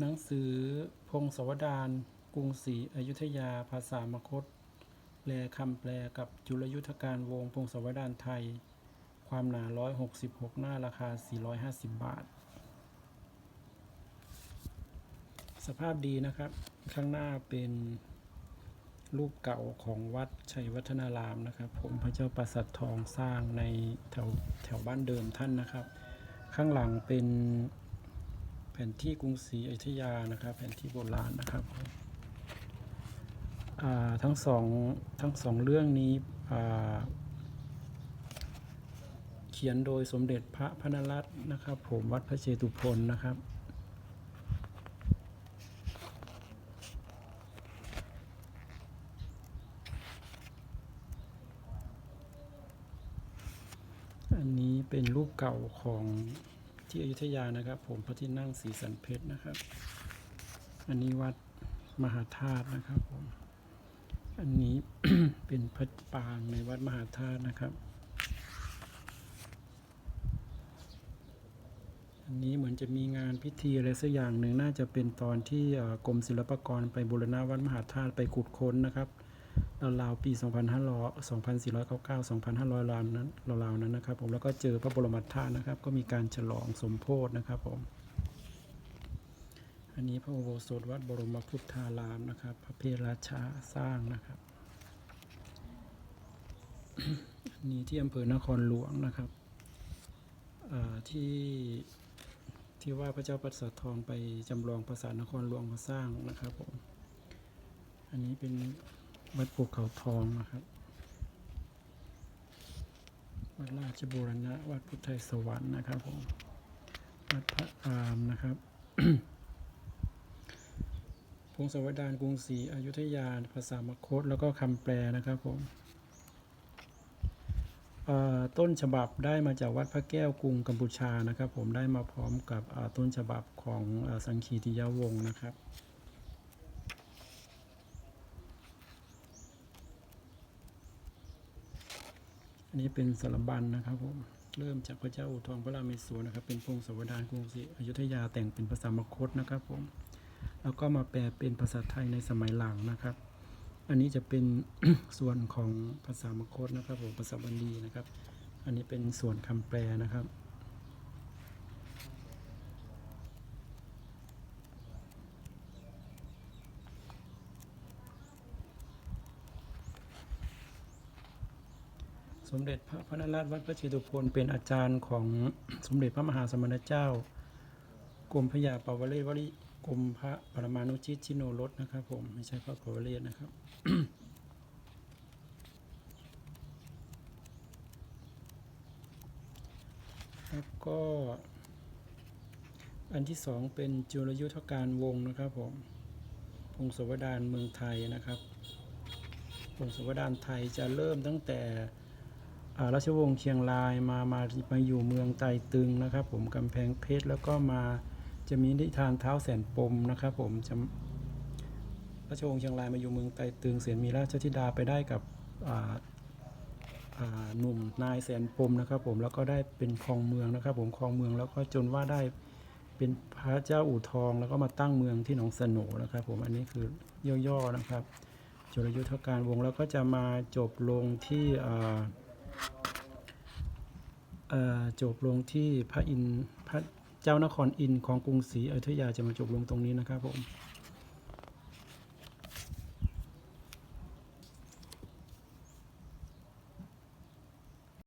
หนังสือพงศวดารกรุงศรีอยุธยาภาษามคต แปลคำแปลกับจุลยุทธการวงพงศวดารไทย ความหนา 166 หน้าราคา 450 บาท สภาพดีนะครับ ข้างหน้าเป็นรูปเก่าของวัดชัยวัฒนารามนะครับ ผมพระเจ้าประสัททองสร้างในแถวแถวบ้านเดิมท่านนะครับ ข้างหลังเป็น แผนที่กรุงศรีอยุธยานะครับ แผนที่โบราณนะครับทั้งสองทั้งสองเรื่องนี้เขียนโดยสมเด็จพระพนรัตน์นะครับ ผมวัดพระเชตุพนนะครับอันนี้เป็นรูปเก่าของ ที่อยุธยานะครับ ผมพระที่นั่งสีสันเพชรนะครับ อันนี้วัดมหาธาตุนะครับผม อันนี้เป็นพระปางในวัดมหาธาตุนะครับ อันนี้เหมือนจะมีงานพิธีอะไรสักอย่างหนึ่งน่าจะเป็นตอนที่กรมศิลปากรไปบูรณะวัดมหาธาตุไปขุดค้นนะครับ ราวๆปี 2500 2499 2500ราวนั้นราวๆนั้นนะครับผมแล้วก็เจอพระบรมธาตุนะครับ ก็มีการฉลองสมโพธนะครับผมอันนี้พระอุโบสถวัดบรมพุทธารามนะครับ พระเพราชาสร้างนะครับอันนี้ที่อำเภอนครหลวงนะครับที่ที่ว่าพระเจ้าประเสริฐทองไปจำลองปราสานครหลวงมาสร้างนะครับผมอันนี้เป็น วัดภูเขาทองนะครับ วัดราชบูรณะ วัดพุทธไทยสวรรค์นะครับผม วัดพระอามนะครับพงศาวดารกรุงศรีอยุธยา ภาษามคต แล้วก็คำแปลนะครับผมต้นฉบับได้มาจากวัดพระแก้วกรุงกัมพูชานะครับ ผมได้มาพร้อมกับต้นฉบับของอสังคีติยวงศ์นะครับ อันนี้เป็นสารบัญนะครับผมเริ่มจากพระเจ้าอู่ทองพระรามเมศวรนะครับ เป็นพงศาวดารกรุงศรีอยุธยาแต่งเป็นภาษามคตนะครับผมแล้วก็มาแปลเป็นภาษาไทยในสมัยหลังนะครับ อันนี้จะเป็นส่วนของภาษามคตนะครับผมภาษาบาลีนะครับ อันนี้เป็นส่วนคำแปลนะครับ มเด็จพระพระนราชวัดพระเชตุพนเป็นอาจารย์ของสมเด็จพระมหาสมณเจ้ากรมพยาปวเรศวริกรมพระปรมานุชิตชิโนรสนะครับ ผมไม่ใช่พระปวเรศนะครับแล้วก็อันที่สองเป็นจุลยุทธการวงนะครับผมพงศวดารเมืองไทยนะครับพงศวดารไทยจะเริ่มตั้งแต่ ราชวงศ์เชียงรายมามามาอยู่เมืองไตตึงนะครับ ผมกำแพงเพชรแล้วก็มาจะมีนิทานเท้าแสนปมนะครับ ผมจะราชวงศ์เชียงรายมาอยู่เมืองไตตึงเสียนมีราชธิดาไปได้กับหนุ่มนายแสนปมนะครับ ผมแล้วก็ได้เป็นครองเมืองนะครับ ผมครองเมืองแล้วก็จนว่าได้เป็นพระเจ้าอู่ทอง แล้วก็มาตั้งเมืองที่หนองสนนะครับ ผมอันนี้คือย่อๆนะครับจุลยุทธการวงแล้วก็จะมาจบลงที่ จบลงที่พระอินทร์พระเจ้านครอินทร์ของกรุงศรีอยุธยาจะมาจบลงตรงนี้นะครับผม